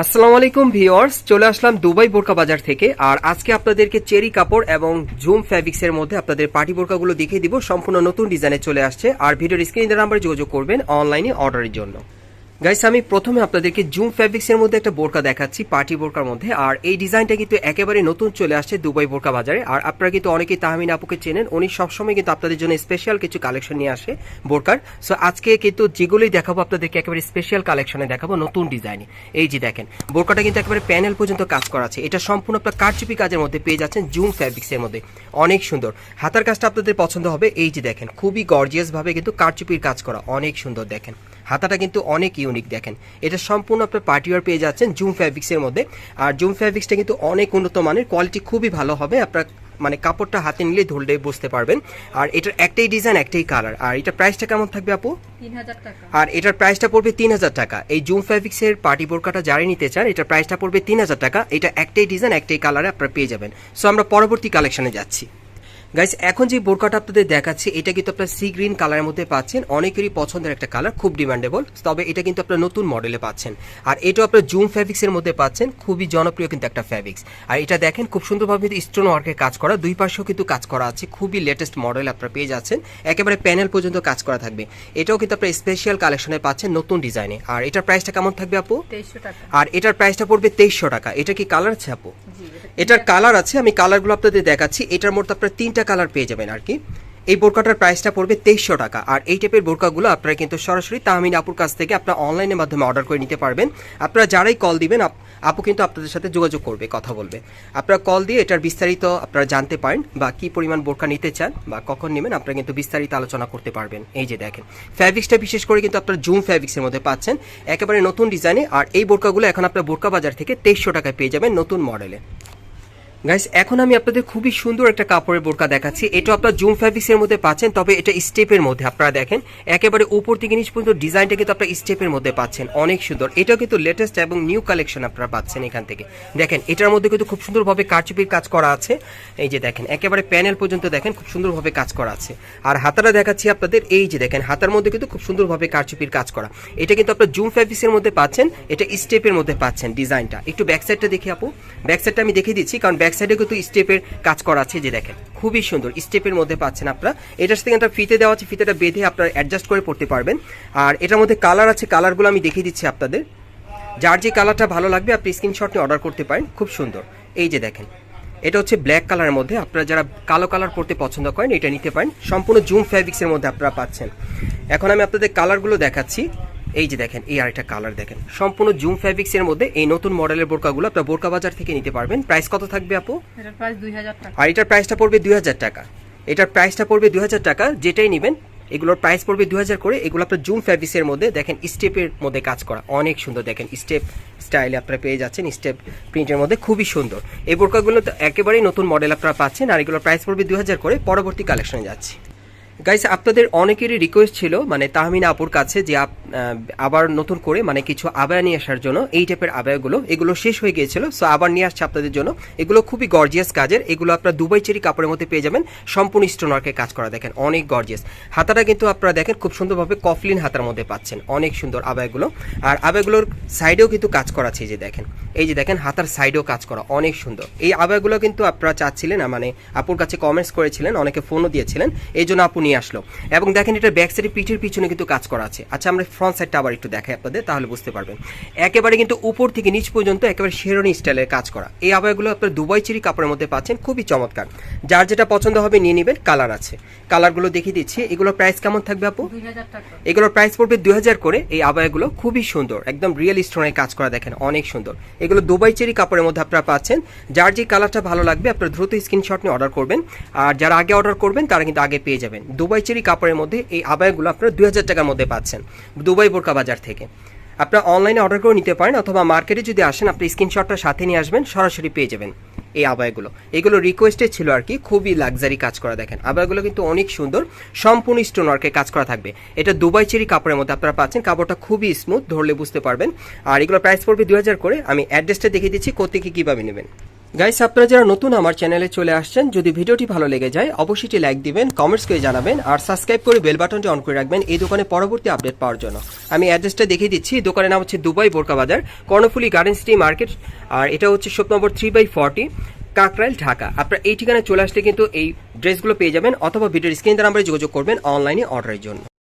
আসসালামু আলাইকুম ভিওয়ার্স চলে আসলাম দুবাই বোরকা বাজার থেকে। আর আজকে আপনাদেরকে চেরি কাপড় এবং জুম ফ্যাব্রিক্স এর মধ্যে আপনাদের পার্টি বোরকাগুলো দেখিয়ে দিব। সম্পূর্ণ নতুন ডিজাইনে চলে আসছে। আর ভিডিওর স্ক্রিনের নাম্বারে যোগাযোগ করবেন অনলাইনে অর্ডারের জন্য। গাইস আমি প্রথমে আপনাদেরকে জুম ফ্যাব্রিক্স এর মধ্যে একটা বোরকা দেখাচ্ছি পার্টি বোরকার মধ্যে। আর এই ডিজাইনটা কিন্তু একেবারে নতুন চলে আসছে দুবাই বোরকা বাজারে। আর আপনারা কিন্তু অনেকেই তাহমিন আপুকে চেনেন, উনি সবসময় কিন্তু আপনাদের জন্য স্পেশাল কিছু কালেকশন নিয়ে আসে বোরকার। সো আজকে কিন্তু যেগুলোই দেখাবো, আপনাদেরকে একেবারে স্পেশাল কালেকশনে দেখাবো নতুন ডিজাইনে এই যে দেখেন, বোরকাটা কিন্তু একেবারে প্যানেল পর্যন্ত কাজ করা আছে। এটা সম্পূর্ণ আপনার কারচুপি কাজের মধ্যে পেয়ে যাচ্ছেন জুম ফ্যাব্রিক্স এর মধ্যে। অনেক সুন্দর। হাতার কাজটা আপনাদের পছন্দ হবে। এই যে দেখেন, খুবই গর্জিয়াস ভাবে কিন্তু কারচুপির কাজ করা। অনেক সুন্দর দেখেন। হাতাটা কিন্তু অনেক ইউনিক দেখেন। এটা সম্পূর্ণ আপনার পার্টিওয়ার পেয়ে যাচ্ছেন জুম ফ্যাব্রিক্সের মধ্যে। আর জুম ফ্যাব্রিক্সটা কিন্তু অনেক উন্নত মানের কোয়ালিটি খুবই ভালো হবে। আপনার মানে কাপড়টা হাতে নিলে ধরলে বুঝতে পারবেন। আর এটার একটাই ডিজাইন একটাই কালার আর এটা প্রাইসটা কেমন থাকবে আপু? তিন হাজার টাকা। আর এটার প্রাইসটা পড়বে তিন হাজার টাকা। এই জুম ফ্যাব্রিক্সের পার্টি বোরকাটা যারাই নিতে চান এটার প্রাইসটা পড়বে তিন হাজার টাকা। এটা একটাই ডিজাইন একটাই কালারে আপনারা পেয়ে যাবেন। সো আমরা পরবর্তী কালেকশনে যাচ্ছি। গাইস এখন যে বোরকাটা আপনাদের দেখাচ্ছি এটা কিন্তু আপনার সি গ্রিন কালারের মধ্যে পাচ্ছেন। অনেকেরই পছন্দের একটা কালার খুব ডিমান্ডেবল তবে এটা কিন্তু আপনার নতুন মডেলে পাচ্ছেন। আর এটাও আপনার জুম ফ্যাব্রিক্সের মধ্যে পাচ্ছেন খুবই জনপ্রিয় কিন্তু একটা ফ্যাব্রিক্স আর এটা দেখেন খুব সুন্দরভাবে স্টোন ওয়ার্কের কাজ করা দুই পাশেও কিন্তু কাজ করা আছে খুবই লেটেস্ট মডেল আপনারা পেয়ে যাচ্ছেন। একেবারে প্যানেল পর্যন্ত কাজ করা থাকবে। এটাও কিন্তু আপনার স্পেশাল কালেকশনে পাচ্ছেন নতুন ডিজাইনে আর এটার প্রাইসটা কেমন থাকবে আপু? আর এটার প্রাইসটা পড়বে তেইশশো টাকা। এটা কি কালার আছে আপু? এটার কালার আছে আমি কালারগুলো আপনাদের দেখাচ্ছি। এটার মধ্যে আপনার তিনটা কালার পেয়ে যাবেন আর কি। এই বোরকাটার প্রাইসটা পড়বে তেইশশো টাকা। আর এই টাইপের বোরকাগুলো আপনারা কিন্তু সরাসরি তাহমিন আপুর কাছ থেকে আপনারা অনলাইনের মাধ্যমে অর্ডার করে নিতে পারবেন। আপনারা যারাই কল দিবেন, আপু কিন্তু আপনাদের সাথে যোগাযোগ করবে, কথা বলবে। আপনারা কল দিয়ে এটার বিস্তারিত আপনারা জানতে পারেন বা কি পরিমাণ বোরকা নিতে চান বা কখন নেবেন, আপনারা কিন্তু বিস্তারিত আলোচনা করতে পারবেন। এই যে দেখেন ফ্যাব্রিক্সটা বিশেষ করে কিন্তু আপনারা জুম ফ্যাব্রিক্সের মধ্যে পাচ্ছেন। একেবারে নতুন ডিজাইনে আর এই বোরকাগুলো এখন আপনার বোরকা বাজার থেকে তেইশশো টাকায় পেয়ে যাবেন নতুন মডেলে গাইস এখন আমি আপনাদের খুবই সুন্দর একটা কাপড়ের বোরকা দেখাচ্ছি। এটা আপনার জুম ফ্যাব্রিক্সের মধ্যে পাচ্ছেন, তবে এটা স্টেপের মধ্যে আপনারা দেখেন। একেবারে উপর থেকে নিচ পর্যন্ত ডিজাইনটা কিন্তু আপনারা স্টেপের মধ্যে পাচ্ছেন। অনেক সুন্দর। এটাও কিন্তু লেটেস্ট এবং নিউ কালেকশন আপনারা পাচ্ছেন এখান থেকে। দেখেন, এটার মধ্যে কিন্তু খুব সুন্দরভাবে কারচুপির কাজ করা আছে। এই যে দেখেন, একেবারে প্যানেল পর্যন্ত দেখেন, খুব সুন্দরভাবে কাজ করা আছে। আর হাতাটা দেখাচ্ছি আপনাদের, এই যে দেখেন, হাতার মধ্যে কিন্তু খুব সুন্দরভাবে কারচুপির কাজ করা। এটা কিন্তু আপনার জুম ফ্যাব্রিক্সের মধ্যে পাচ্ছেন, এটা স্টেপের মধ্যে পাচ্ছেন ডিজাইনটা। একটু ব্যাক সাইডটা দেখি আপু। ব্যাক সাইডটা আমি দেখিয়ে দিচ্ছি, কারণ ব্যাক সাইডে কিন্তু স্টেপের কাজ করা আছে যে দেখেন। খুবই সুন্দর। স্টেপের মধ্যে পাচ্ছেন আপনারা। এটার সাথে একটা ফিতে দেওয়া আছে ফিতেটা বেঁধে আপনারা অ্যাডজাস্ট করে পড়তে পারবেন। আর এটার মধ্যে কালার আছে কালারগুলো আমি দেখিয়ে দিচ্ছি আপনাদের। যার যে কালারটা ভালো লাগবে, আপনি স্ক্রিনশট নিয়ে অর্ডার করতে পারেন। খুব সুন্দর। এই যে দেখেন। এটা হচ্ছে ব্ল্যাক কালারের মধ্যে। আপনারা যারা কালো কালার পড়তে পছন্দ করেন, এটা নিতে পারেন। সম্পূর্ণ জুম ফ্যাব্রিক্সের মধ্যে আপনারা পাচ্ছেন। এখন আমি আপনাদের কালারগুলো দেখাচ্ছি। এই যে দেখেন এই আরেকটা কালার দেখেন। সম্পূর্ণ জুম ফ্যাব্রিক্সের মধ্যে এই নতুন মডেলের বোরকাগুলো আপনার বোরকা বাজার থেকে নিতে পারবেন। প্রাইস কত থাকবে আপু? এটার প্রাইস দুই হাজার টাকা। আর এটার প্রাইসটা পড়বে দুই হাজার টাকা। এটার প্রাইসটা পড়বে দুই হাজার টাকা যেটাই নেবেন এগুলোর প্রাইস পড়বে দুই হাজার করে। এগুলো আপনার জুম ফ্যাব্রিক্সের মধ্যে দেখেন স্টেপের মধ্যে কাজ করা। অনেক সুন্দর দেখেন স্টেপ স্টাইলে আপনারা পেয়ে যাচ্ছেন স্টেপ প্রিন্টের মধ্যে খুবই সুন্দর। এই বোরকাগুলো তো একেবারেই নতুন মডেল আপনারা পাচ্ছেন আর এগুলোর প্রাইস পড়বে দুই হাজার করে। পরবর্তী কালেকশনে যাচ্ছি। গাইস আপনাদের অনেকেরই রিকোয়েস্ট ছিল মানে তাহমিনা আপুর কাছে, যে আবার নতুন করে মানে কিছু আবায়া নিয়ে আসার জন্য, এই টাইপের আবায়াগুলো এগুলো শেষ হয়ে গিয়েছিল সো আবার নিয়ে আসছে আপনাদের জন্য। এগুলো খুবই গর্জিয়াস কাজের, এগুলো আপনারা দুবাই চেরি কাপড়ের মধ্যে পেয়ে যাবেন, সম্পূর্ণ স্টোন ওয়ার্কের কাজ করা দেখেন, অনেক গর্জিয়াস হাতাটা কিন্তু আপনারা দেখেন, খুব সুন্দরভাবে কফলিন হাতার মধ্যে পাচ্ছেন, অনেক সুন্দর আবায়াগুলো আর আবায়াগুলোর সাইডেও কিন্তু কাজ করা আছে যে দেখেন। এই যে দেখেন, হাতার সাইডেও কাজ করা, অনেক সুন্দর। এই আবায়াগুলো কিন্তু আপনারা চাচ্ছিলেন মানে আপুর কাছে কমেন্টস করেছিলেন, অনেকে ফোনও দিয়েছিলেন, এই জন্য আপু নিয়ে আসলো। এবং দেখেন এটা ব্যাক সাইডে পিঠের পিছনে কিন্তু কাজ করা আছে। আচ্ছা আমরা ফ্রন্ট সাইডটা আবার একটু দেখাই আপনাদের তাহলে বুঝতে পারবেন। একেবারে কিন্তু উপর থেকে নিচ পর্যন্ত একেবারে শেরনি স্টাইলের কাজ করা। এই আবায়াগুলো আপনার দুবাই চিরি কাপড়ের মধ্যে পাচ্ছেন খুবই চমৎকার। যার যেটা পছন্দ হবে নিয়ে নেবেন কালার আছে। কালারগুলো দেখিয়ে দিচ্ছি। এগুলোর প্রাইস কেমন থাকবে আপু? দুই হাজার টাকা। এগুলোর প্রাইস পড়বে দুই হাজার করে। এই আবায়াগুলো খুবই সুন্দর একদম রিয়েল স্টোনের কাজ করা দেখেন অনেক সুন্দর। এগুলো দুবাই চেরি কাপড়ের মধ্যে আপনারা পাচ্ছেন। যার যে কালারটা ভালো লাগবে আপনারা দ্রুত স্ক্রিনশট নিয়ে অর্ডার করবেন। আর যারা আগে অর্ডার করবেন তারা কিন্তু আগে পেয়ে যাবেন। দুবাই চেরি কাপড়ের মধ্যে এই আবায়াগুলো আপনারা দুই হাজার টাকার মধ্যে পাচ্ছেন, দুবাই বোরকা বাজার থেকে। আপনারা অনলাইনে অর্ডার করে নিতে পারেন অথবা মার্কেটে যদি আসেন, আপনি স্ক্রিনশটটা সাথে নিয়ে আসবেন, সরাসরি পেয়ে যাবেন এই আবায়গুলো এগুলো রিকোয়েস্টে ছিল আর কি, খুবই লাক্সারি কাজ করা, দেখেন। আবায়গুলো কিন্তু অনেক সুন্দর, সম্পূর্ণ স্টোন ওয়ার্কের কাজ করা থাকবে। এটা দুবাই চেরি কাপড়ের মধ্যে আপনারা পাচ্ছেন, কাপড়টা খুবই স্মুথ ধরলে বুঝতে পারবেন। আর এগুলো প্রাইস পড়বে দুই হাজার করে, আমি অ্যাড্রেসটা দেখিয়ে দিচ্ছি, কোথেকে কীভাবে নেবেন। গাইস আপনারা যারা নতুন আমার চ্যানেলে চলে আসছেন, যদি ভিডিওটি ভালো লেগে যায়, অবশ্যই লাইক দিবেন কমেন্টস করে জানাবেন, আর সাবস্ক্রাইব করে বেল বাটনটি অন করে রাখবেন এই দোকানে পরবর্তী আপডেট পাওয়ার জন্য। আমি অ্যাড্রেসটা দেখিয়ে দিচ্ছি দোকানের নাম হচ্ছে দুবাই বোরকা বাজার, কর্ণফুলি গার্ডেন সিটি মার্কেট আর এটা হচ্ছে shop number three by forty Kakrail, Dhaka. আপনারা এই ঠিকানায় চলে আসলে কিন্তু এই ড্রেসগুলো পেয়ে যাবেন, অথবা ভিডিওর স্ক্রিন নাম্বারে যোগাযোগ করবেন অনলাইনে অর্ডারের জন্য।